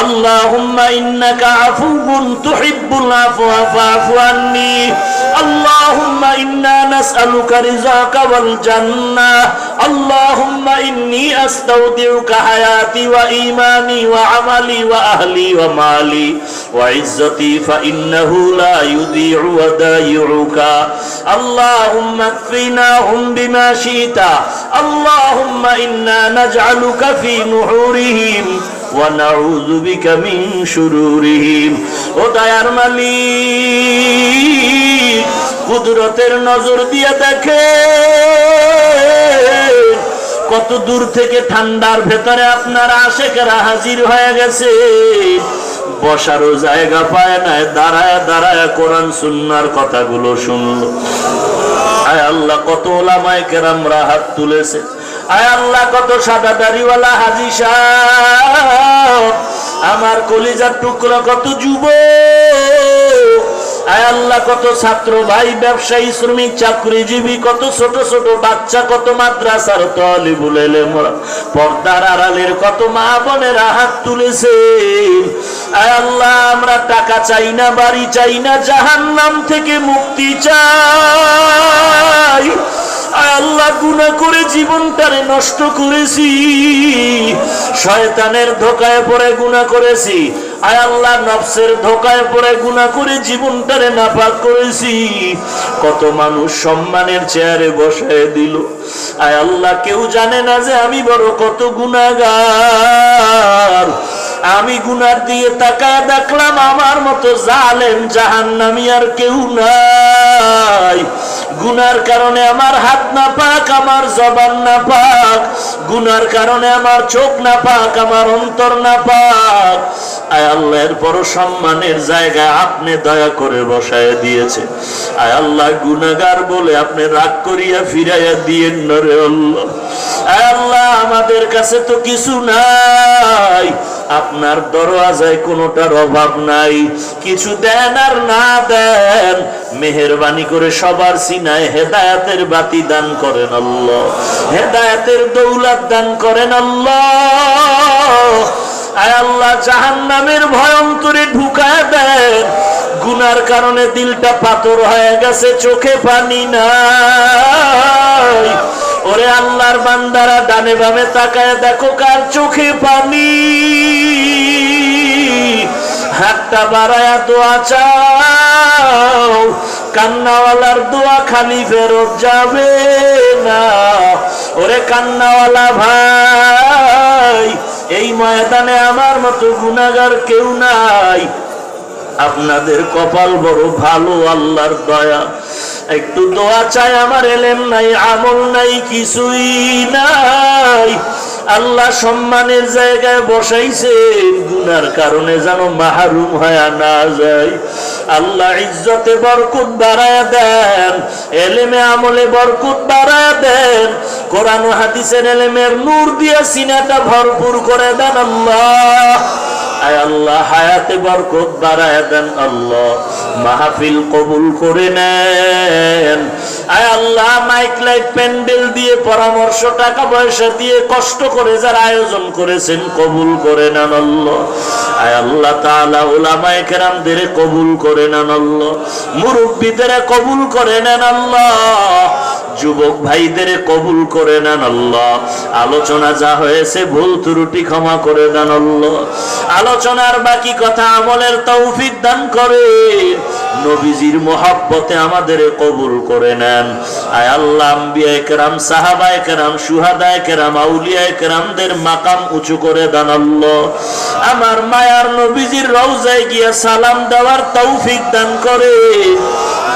اللهم إنك عفو تحب العفو فاعف عني اللهم إنا نسألك رزاك والجنة اللهم إني أستودعك حياتي وإيماني وعملي وأهلي ومالي وعزتي فإنه لا يضيع ودايعك اللهم اكفناهم بما شئت اللهم إنا نجعلك في نحورهم ونعوذ بك من شرورهم وديار মালিক কুদরতের নজর দিয়ে দেখে কত দূর থেকে ঠান্ডার ভেতরে আপনার আশেকেরা হাজির হয়ে গেছে বসারও জায়গা পায় না দাঁড়ায় দাঁড়ায় কোরআন সুন্নার কথাগুলো শুনলো আয় আল্লাহ কত ওলামায় কেরামরা হাত তুলেছে আয় আল্লাহ, কত সাদা দাড়িওয়ালা হাজি আমার কলিজার টুকরো কত যুব আয় আল্লাহ, কত ছাত্র ভাই, ব্যবসায়ী, শ্রমিক, চাকরিজীবী, কত ছোট ছোট বাচ্চা, কত মাদ্রাসার তলি বুলেলে পর্দার আড়ালের কত মা বোনেরা হাত তুলেছে আয় আল্লাহ, আমরা টাকা চাই না, বাড়ি চাই না জাহান নাম থেকে মুক্তি চাই। আল্লাহ গুণা করে জীবনটারে নষ্ট করেছি। শয়তানের ধোকায় পড়ে গুণা করেছি। আয় আল্লাহ, নফসের ধোকায় পড়ে গুণা করে জীবনটারে নাপাক করেছি। কত মানুষ সম্মানের চেয়ারে বসায় দিল। আয় আল্লাহ, কেউ জানে না যে আমি বড় কত গুণাগার আমি গুনার দিয়ে তাকায় দেখলাম আমার মতো জালেম জাহান্নামি আর কেউ নাই। গুনার কারণে আমার হাত না পাক, আমার জবান না পাক। গুনার কারণে আমার চোখ না পাক, আমার অন্তর না পাক। আয় আল্লাহর বড় সম্মানের জায়গায় আপনি দয়া করে বসায় দিয়েছে। আয় আল্লাহ গুনাগার বলে আপনি রাগ করিয়া ফিরাইয়া দিয়েন না রে আল্লাহ। আয় আল্লাহ, আমাদের কাছে তো কিছু নাই। আপনার দরওয়াজায় কোনোটার অভাব নাই। কিছু দেন আর না দেন, মেহরবানি করে সবার সিনায় হেদায়াতের বাতি দান করেন আল্লাহ। হেদায়াতের দৌলত দান করেন আল্লাহ। আল্লাহ জাহান নামের ভয়ঙ্করে ঢুকায় দেন। গুনার কারণে দিলটা পাথর হয়ে গেছে, চোখে পানি নাই। ওরে আল্লাহর বান্দারা ডানে ভাবে তাকায় দেখো কার চোখে পানি। হাতটা বাড়ায়া দোয়া চাও, কান্নাওয়ালার দোয়া খালি ফেরত যাবে না। ওরে কান্নাওয়ালা ভাই, এই ময়দানে আমার মতো গুনাগার কেউ নাই। আপনাদের কপাল বড় ভালো, আল্লাহর দয়া। একটু দোয়া চাই আমার এলেম নাই, আমল নাই, কিছুই নাই। আল্লাহ সম্মানের জায়গায় বসাইছে, গুনার কারণে যেন মাহরুম হয়ে না যায়। আল্লাহ ইজ্জতে বরকুত বাড়ায় দেন, এলেমে আমলে বরকুত বাড়ায় দেন। কোরআন হাদিসের এলেমের নূর দিয়ে সিনাটা ভরপুর করে দেন আল্লাহ। আয় আল্লাহ, হায়াতে বরকত বাড়ায় দেন আল্লাহ। মাহফিল কবুল করে নেন। আয় আল্লাহ, মাইক, লাইট, প্যান্ডেল দিয়ে পরামর্শ, টাকা পয়সা দিয়ে কষ্ট করে যারা আয়োজন করেছেন, কবুল করে নেন আল্লাহ। আয় আল্লাহ তাআলা, উলামায়ে কেরামদের কবুল করে নেন আল্লাহ। মুরব্বীদের কবুল করে নেন আল্লাহ। যুবক ভাইদের কবুল করে নেন আল্লাহ। আলোচনা যা হয়েছে, ভুল ত্রুটি ক্ষমা করে দেন আল্লাহ। আলোচনার বাকি কথা আমলের তৌফিক দান করে। নবীজির মোহাব্বতে আমাদের কবুল করে নেন। আয় আল্লাহ, আম্বিয়া কেরাম, সাহাবা কেরাম, সুহাদা কেরাম, আউলিয়া কেরামদের মাকাম উঁচু করে দেন আল্লাহ। আমার মায়ার নবীজির রওজায় গিয়া সালাম দেওয়ার তৌফিক দান করে।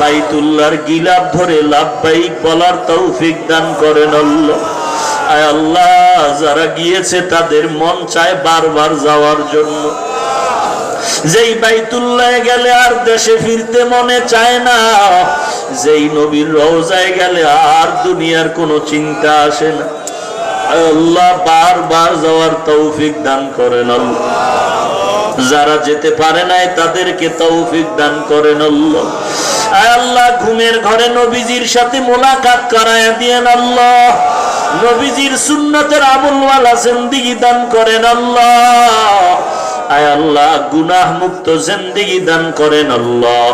বাইতুল্লাহর গিলাপ ধরে লাভবাহিক বলার তৌফিক দান করেন আল্লাহ। যারা গিয়েছে তাদের মন চায় বারবার যাওয়ার জন্য। যেই বাইতুল্লাহ গেলে আর দেশে ফিরতে মনে চায় না, যেই নবীর রওজায় গেলে আর দুনিয়ার কোনো চিন্তা আসে না। আল্লাহ, বারবার যাওয়ার তৌফিক দান করেন আল্লাহ। যারা যেতে পারে নাই, তাদেরকে তৌফিক দান করেন আল্লাহ। আল্লাহ, ঘুমের ঘরে নবীজির সাথে মোলাকাত করায় দিয়েন আল্লাহ। নবীজির সুন্নতের আমলওয়ালা জিন্দিগি দান করেন আল্লাহ। আয় আল্লাহ গুনাহ মুক্ত জিন্দিগি দান করেন আল্লাহ।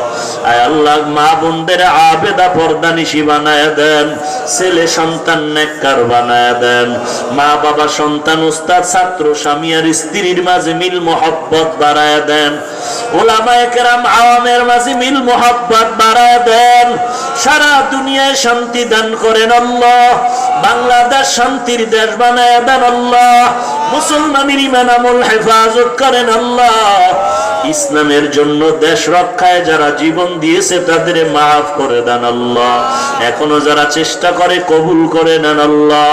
আয় আল্লাহ, মা বোনদের আবেদা পর্দানিশি বানায় দেন, ছেলে সন্তান নেককার বানায় দেন, মা বাবা সন্তান, উস্তাদ, ছাত্র, স্বামী আর স্ত্রীর মাঝে মিল মোহব্বত বাড়ায় দেন। ইসলামের জন্য দেশ রক্ষায় যারা জীবন দিয়েছে, তাদের মাফ করে দেন আল্লাহ। এখনও যারা চেষ্টা করে, কবুল করে নেন আল্লাহ।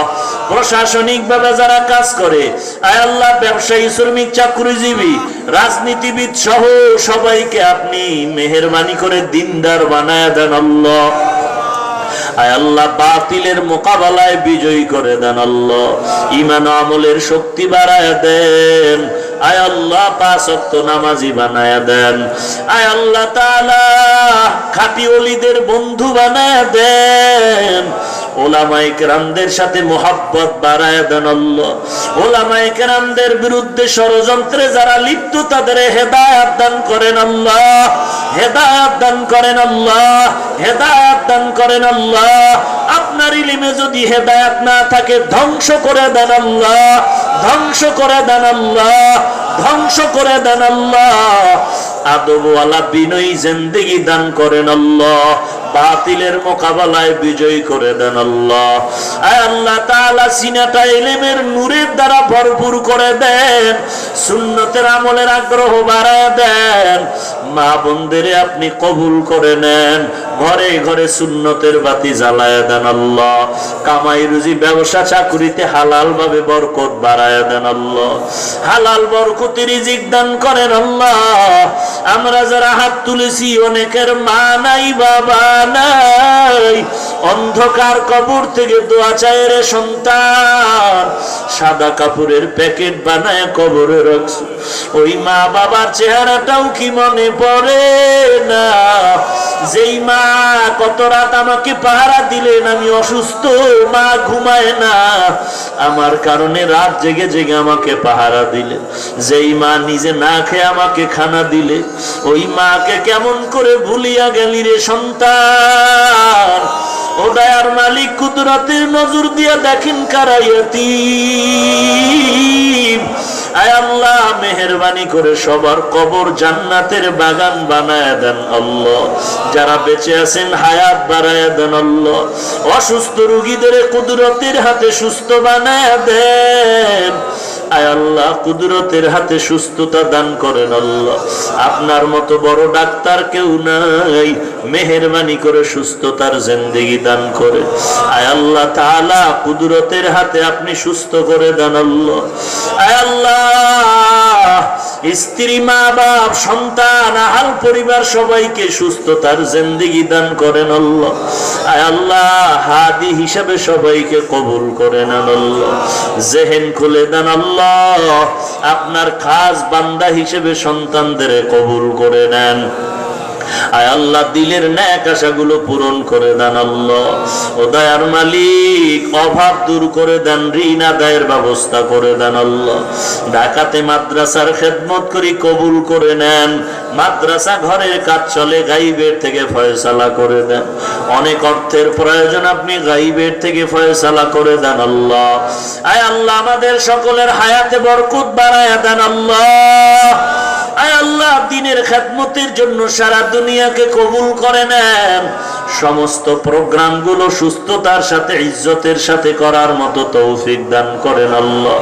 প্রশাসনিক ভাবে যারা কাজ করে, আয় আল্লাহ, ব্যবসায়ী, শ্রমিক, চাকরিজীবী রাজনীতিবিদ সহ সবাইকে আপনি মেহরবানি করে দিনদার বানায় দেন আল্লাহ। আল্লাহ, বাতিলের মোকাবেলায় বিজয়ী করে দেন আল্লাহ। ইমান আমলের শক্তি বাড়ায় দেন। আয় আল্লাহ, পাঁচ নামাজি বানায় দেন। আয় আল্লাহ তাআলা, খাঁটি ওলিদের বন্ধু বানায় দেন। সাথে মোহাব্বত বাড়ায় দেন বিরুদ্ধে ষড়যন্ত্রে যারা লিপ্ত, তাদের হেদায়াত দান করেন আল্লাহ। হেদায়াত দান করেন আল্লাহ। হেদায়াত দান করেন আল্লাহ। আপনার ইলিমে যদি হেদায়াত না থাকে, ধ্বংস করে দেন আল্লাহ। ধ্বংস করে দেন আল্লাহ। ধ্বংস করে দেন আল্লাহ। আদবওয়ালা বিনয়ী জিন্দেগি দান করেন আল্লাহ। বাতিলের মোকাবেলায় বিজয় করে দেন আল্লাহ। আল্লাহ তাআলা সিনাটা ইলমের নূরের দ্বারা ভরপুর করে দেন, সুন্নতের আমলের আগ্রহ বাড়ায় দেন। মা বোনদেরে আপনি কবুল করে নেন, ঘরে ঘরে সুন্নতের বাতি জ্বালায় দেন আল্লাহ। কামাই রুজি ব্যবসা চাকুরিতে হালাল ভাবে বরকত বাড়ায় দেন আল্লাহ। হালাল বরকতি রিজিক দান করেন আল্লাহ। আমরা যারা হাত তুলেছি, অনেকের মা নাই, বাবা নাই। অন্ধকার কবর থেকে দোয়া চায় রে সন্তান। সাদা কাপড়ের প্যাকেট বানায় কবরে রাখছো ওই মা বাবার চেহারাটাও কি মনে পড়ে না? যেই মা কত রাত আমাকে পাহারা দিলেন, আমি অসুস্থ, মা ঘুমায় না। আমার কারণে রাত জেগে জেগে আমাকে পাহারা দিলে যেই মা নিজে না খেয়ে আমাকে খানা দিলে, ওই মাকে কেমন করে ভুলিয়া গেলি রে সন্তান? ও দয়ার মালিক, কুদরাতের নজর দিয়া দেখেন কারাইয়াতি আয় আল্লাহ, মেহরবানি করে সবার কবর জান্নাতের বাগান বানায় দেন আল্লাহ। যারা বেঁচে আছেন, হায়াত বাড়ায় দেন আল্লাহ। অসুস্থ রুগীদের কুদরতির হাতে সুস্থ বানায় দেন। আয় আল্লাহ, কুদরতের হাতে সুস্থতা দান করেন আল্লাহ। আপনার মতো বড় ডাক্তার কেউ নাই, মেহরবানি করে সুস্থতার জিন্দেগি দান করে। আয় আল্লাহ তাআলা, কুদরতের হাতে আপনি সুস্থ করে দেন আল্লাহ। আয় আল্লাহ স্ত্রী, মা, বাপ, সন্তান, আহাল পরিবার সবাইকে সুস্থতার জিন্দিগি দান করেন আল্লাহ। আল্লাহ, হাদি হিসাবে সবাইকে কবুল করেন আল্লাহ। জেহেন খুলে দেন আল্লাহ। আপনার খাস বান্দা হিসেবে সন্তানদের কবুল করে নেন। আয় আল্লাহ, দিলের ন্যাক আশাগুলো পূরণ করে দেন আল্লাহ। ও দয়ার মালিক, অভাব দূর করে দেন, ঋণ আদায়ের ব্যবস্থা করে দেন আল্লাহ। ঢাকাতে মাদ্রাসার খেদমত করি কবুল করে নেন, মাদ্রাসা ঘরের কাজ চলে, গাইবের থেকে ফয়সালা করে দেন। অনেক অর্থের প্রয়োজন আপনি গাইবের থেকে ফয়সালা করে দেন আল্লাহ। আয় আল্লাহ, আমাদের সকলের হায়াতে বরকত বাড়ায় দেন আল্লাহ। আল্লাহ দিনের খেদমতের জন্য সারা দুনিয়াকে কবুল করে নেন। সমস্ত সুস্থতার সাথে, ইজ্জতের সাথে করার মতো তৌফিক দান করেন আল্লাহ।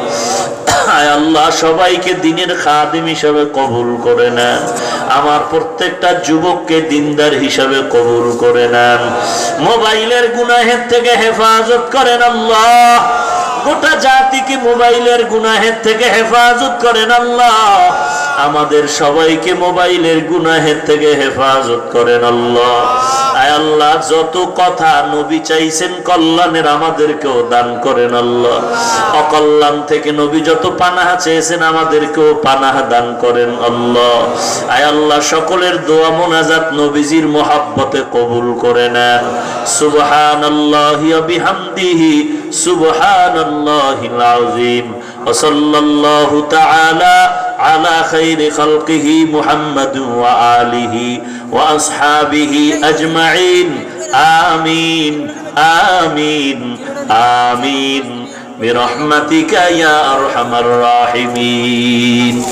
আল্লাহ, সবাইকে দিনের খাদিম হিসাবে কবুল করে নেন। আমার প্রত্যেকটা যুবককে দিনদার হিসাবে কবুল করে নেন। মোবাইলের গুনাহের থেকে হেফাজত করেন আল্লাহ। গোটা জাতিকে মোবাইলের গুনাহের থেকে হেফাজত করেন আল্লাহ। আমাদের সবাইকে মোবাইলের গুনাহের থেকে হেফাজত করেন আল্লাহ আয় আল্লাহ যত কথা নবী চাইছেন কল্যাণের আমাদেরকেও দান করেন আল্লাহ অকল্যাণ থেকে নবী যত পানাহা চেয়েছেন আমাদেরকেও পানাহা দান করেন আল্লাহ আয় আল্লাহ সকলের দোয়া মোনাজাত নবীজির মোহাব্বতে কবুল করে নেন সুবহানাল্লাহি ওয়া বিহামদিহি সুবহানাল্লাহিল আযীম وصلى الله تعالى على خير خلقه محمد وآله وأصحابه أجمعين آمين آمين آمين برحمتك يا أرحم الراحمين